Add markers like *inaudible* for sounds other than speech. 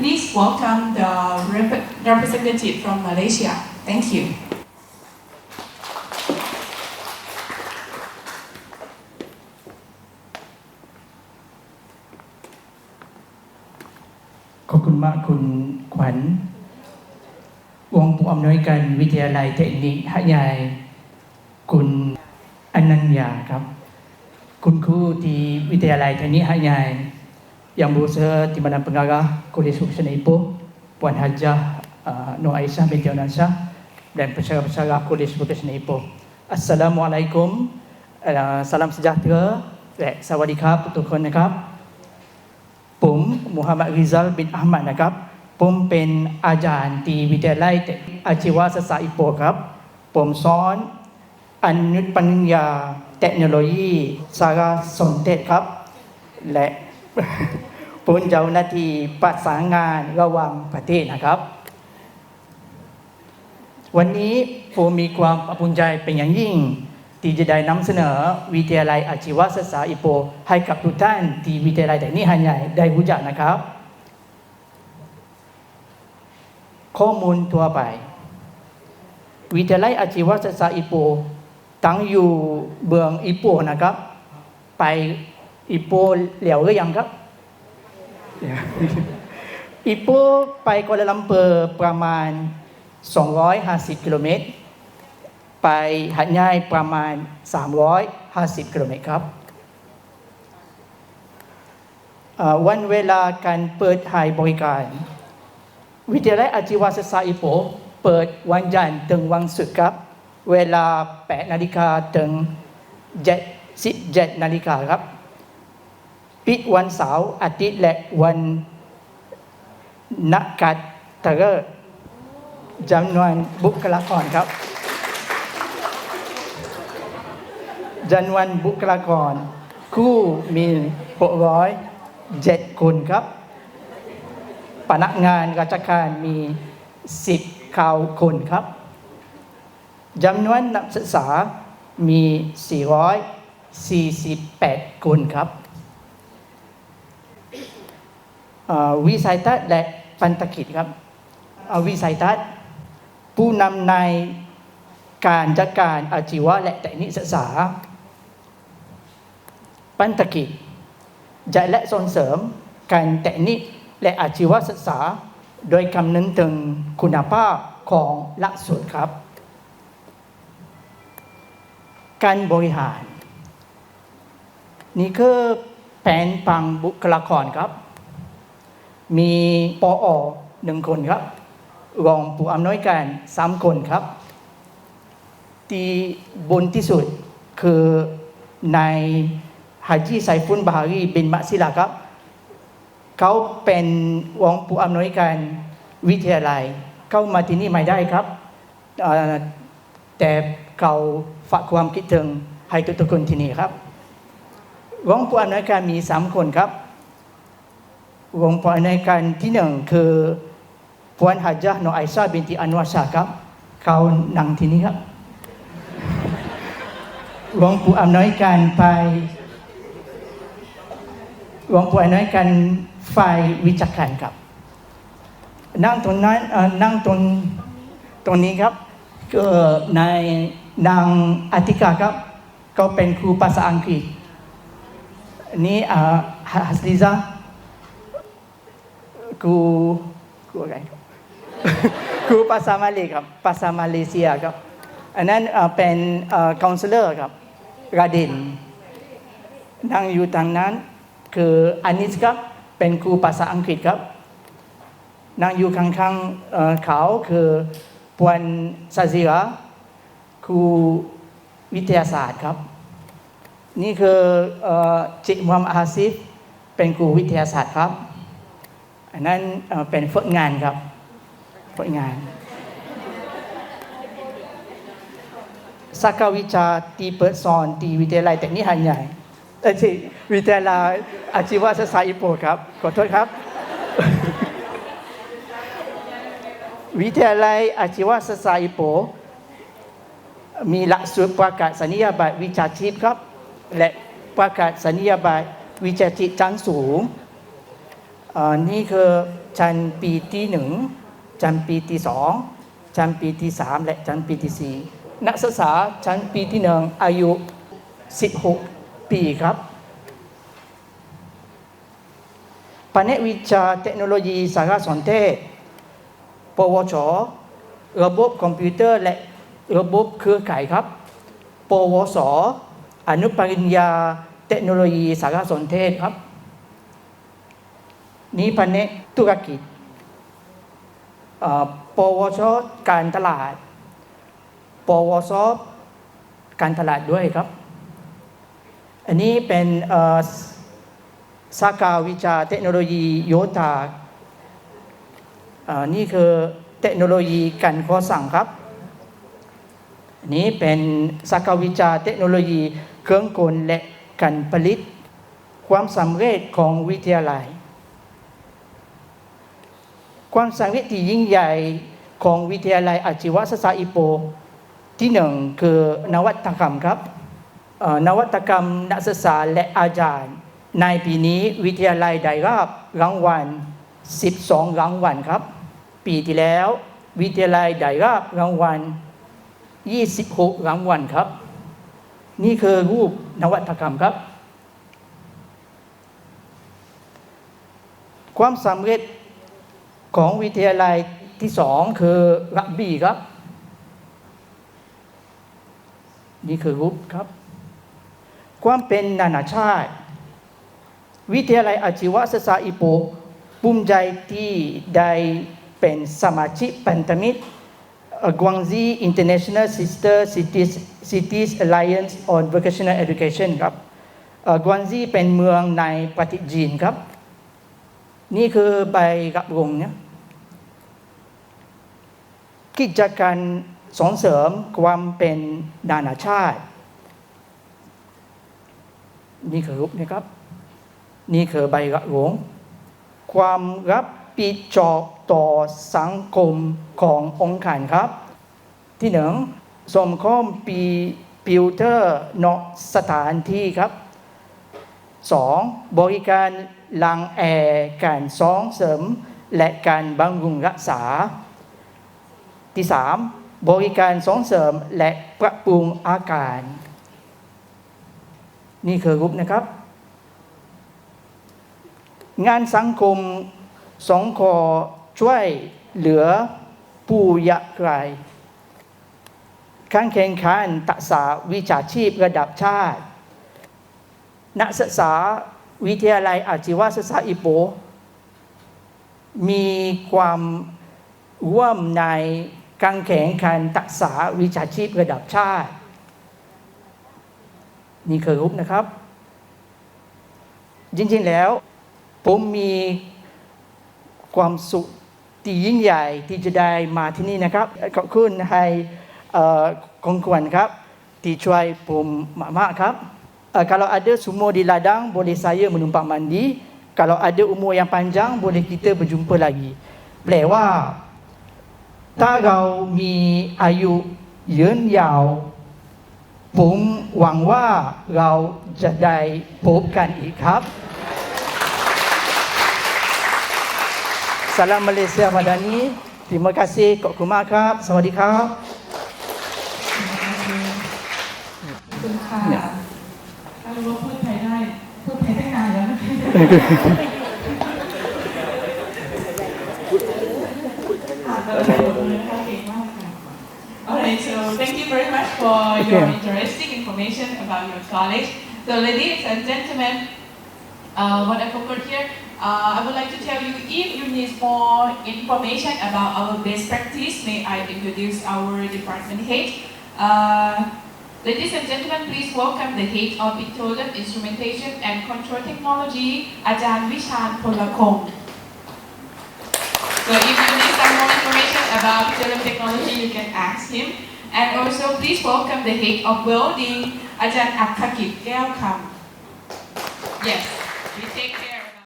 Please welcome the rep- representative from Malaysia. Thank you. ขอบคุณมากคุณขวัญวงผู้อำนวยการวิทยาลัยเทคนิคหะใหญ่คุณอนัญญาครับ คุณครูที่วิทยาลัยเทคนิคหะใหญ่ yang berusaha di mana pengarah Kolej Profesional Ipoh Puan Hajah uh, Nur Aisyah binti Onasah dan pesara-pesara Kolej Profesional Ipoh. Assalamualaikum, uh, salam sejahtera และสวัสดีครับทุกคนนะครับ ผมมูฮัมหมัดริซัลบินอัลมัดนะครับ ผมเป็นอาจารย์ที่วิทยาลัยเทคอาชีวศึกษาอิโปครับ ผมสอนอนุปัญญาเทคโนโลยีสารสนเทศครับ และ *laughs* ผมเจ้าหน้าที่ประสานงานระหว่างประเทศนะครับ วันนี้ผมมีความภาคภูมิใจเป็นอย่างยิ่ง ที่จะได้นำเสนอวิทยาลัยอาชีวศึกษาอิโป ให้กับทุกท่านที่วิทยาลัยแต่นี้หันใหญ่ได้รู้จักนะครับ ข้อมูลทั่วไป วิทยาลัยอาชีวศึกษาอิโปตั้งอยู่เบืองอิโปนะครับ ไปอิโปเหลียวหรือยังครับ อิโปไปกัวลาลัมเปอร์ประมาณ 250 กิโลเมตร ไปหัดใหญ่ประมาณ 350 กิโลเมตรครับวันเวลาการเปิดให้บริการ วิทยาลัยอาชีวศึกษาอิโปเปิดวันจันทร์ถึงวันศุกร์ครับ เวลา 8 นาฬิกาถึง17นาฬิกาครับ ปิดวันเสาร์อาทิตย์และวันนักขัตฤกษ์จำนวนบุคลากรครับจำนวนบุคลากร คู่มี607คนครับพนักงานราชการมี10ข่าคนครับจำนวนนักศึกษามี 448 คนครับเอ่อ วิสัยทัศน์และพันธกิจครับวิสัยทัศน์ผู้นำในการจัดการอาชีวะและเทคนิคศึกษาพันธกิจจะและส่งเสริมการเทคนิคและอาชีวศึกษา โดยคำนึงถึงคุณภาพของหลักสูตรครับ การบริหาร นี่คือแผนปังบุคลากรครับ มีปออหนึ่งคนครับ รองผู้อำนวยการสามคนครับ ที่บนที่สุดคือนายฮาจีไซฟุนบาฮารีบินมัสิลาครับ เขาเป็นรองผู้อำนวยการวิทยาลัย เข้ามาที่นี่ไม่ได้ครับ แต่เขาฝากความคิดถึงให้ทุกๆคนที่นี่ครับรองผู้อำนวยการมีสามคนครับ รองผู้อำนวยการที่หนึ่งคือพวนฮาจาห์นอไอซาบินติอันวาชาครับ เขานั่งที่นี่ครับรองผู้อำนวยการไปรองผู้อำนวยการฝ่ายวิชาการครับ นั่งตรงนั้นนั่งตรงตรงนี้ครับก็นายนางอธิกาครับ ก็เป็นครูภาษาอังกฤษ นี่อ่าฮัสลิซา ครูครูอะไรครูภาษามาเลยครับภาษามาเลเซียครับ อันนั้นเป็นคอนซูเลอร์ครับราดินนั่งอยู่ทางนั้น คืออานิสครับเป็นครูภาษาอังกฤษครับนั่งอยู่ข้างๆเขาคือปวนซาซิระครูวิทยาศาสตร์ครับ นี่คือจิมุฮัมมัดฮาซิฟเป็นครูวิทยาศาสตร์ครับ อันนั้นเป็นฝึกงานครับฝึกงานสาขาวิชาที่เปิดสอนที่วิทยาลัยเทคนิคหันใหญ่เออที่วิทยาลัยอาชีวศึกษาอิโปครับ ขอโทษครับ วิทยาลัยอาชีวศึกษาอิโป มีหลักสูตรประกาศนียบัตรวิชาชีพครับ และประกาศนียบัตรวิชาชีพชั้นสูง นี่คือชั้นปีที่หนึ่งชั้นปีที่สองชั้นปีที่สามและชั้นปีที่สี่นักศึกษาชั้นปีที่หนึ่งอายุ 16 ปีครับแผนวิชาเทคโนโลยีสารสนเทศ ปวช ระบบคอมพิวเตอร์และระบบเครือข่ายครับ ปวส อนุปริญญาเทคโนโลยีสารสนเทศครับ นี้แผนกธุรกิจปวชการตลาด ปวสการตลาดด้วยครับ อันนี้เป็นสาขาวิชาเทคโนโลยีโยธาอ่านี่คือเทคโนโลยีการก่อสร้างครับอันนี้เป็นสาขาวิชาเทคโนโลยีเครื่องกลและการผลิต ความสำเร็จของวิทยาลัย ความสำเร็จที่ยิ่งใหญ่ของวิทยาลัยอาชีวศึกษาอิโป ที่หนึ่งคือนวัตกรรมครับนวัตกรรมนักศึกษาและอาจารย์ ในปีนี้วิทยาลัยได้รับรางวัล 12 รางวัลครับ ปีที่แล้ววิทยาลัยได้รับรางวัล 26 รางวัลครับ นี่คือรูปนวัตกรรมครับ ความสำเร็จ ของวิทยาลัยที่สองคือรักบี้ครับ นี่คือรูปครับ ความเป็นนานาชาติ วิทยาลัยอาชีวศึกษาอิโปภูมิใจที่ได้เป็นสมาชิกพันธมิตร Guangxi International Sister Cities Cities Alliance on Vocational Education ครับเอ่อ Guangxi เป็นเมืองในประเทศจีนครับ นี่คือใบรับรองเนี่ยกิจการส่งเสริมความเป็นนานาชาติ นี่คือรูปนะครับ นี่คือใบกรับรองความรับผิดชอบต่อสังคมขององค์การครับ ที่หนึ่งสมคมปีฟิลเตอร์นอกสถานที่ครับสองบริการ ล้างแอร์การซ้องเสริม และการบำรุงรักษา ที่สามบริการส่งเสริมและปรับปรุงอาการ นี่คือรูปนะครับ งานสังคมสองคอช่วยเหลือผู้ยากไร้การแข่งขันทักษะวิชาชีพระดับชาติ นักศึกษา วิทยาลัยอาชีวศึกษาอิโป มีความร่วมในการแข่งขันทักษะวิชาชีพระดับชาติ นี่คือรูปนะครับ จริงๆแล้ว ผมมีความสุขที่ยิ่งใหญ่ที่จะได้มาที่นี่นะครับ ขอบคุณให้เอ่อของขวัญครับ ที่ช่วยผมมากๆครับ เอ่อ kalau ada sumur di ladang boleh saya menumpang mandi kalau ada umur yang panjang boleh kita berjumpa lagi แปลว่าถ้าเรามีอายุยืนยาวผมหวังว่าเราจะได้พบกันอีกครับ Salam Malaysia Madani. Terima kasih Kok Kumar ครับสวั สดีครับขอบคุณค่ะเนี่ยถ้ารู้ว่าพูดไทยได้พูดไทยได้นานแล้วนะคะค่ะเราไปดูนะคะเก่งมากค่ะ Alright, so thank you very much for your Okay. interesting information about your college. So ladies and gentlemen, uh, what I forgot here, uh, I would like to tell you if you need more information about our best practice, may I introduce our department head. Uh, ladies and gentlemen, please welcome the head of Petroleum Instrumentation and Control Technology, Ajahn Vishan Polakong. So if you need some more information about petroleum technology, you can ask him. And also please welcome the head of welding, Ajahn Akakit Gelkam. Yes.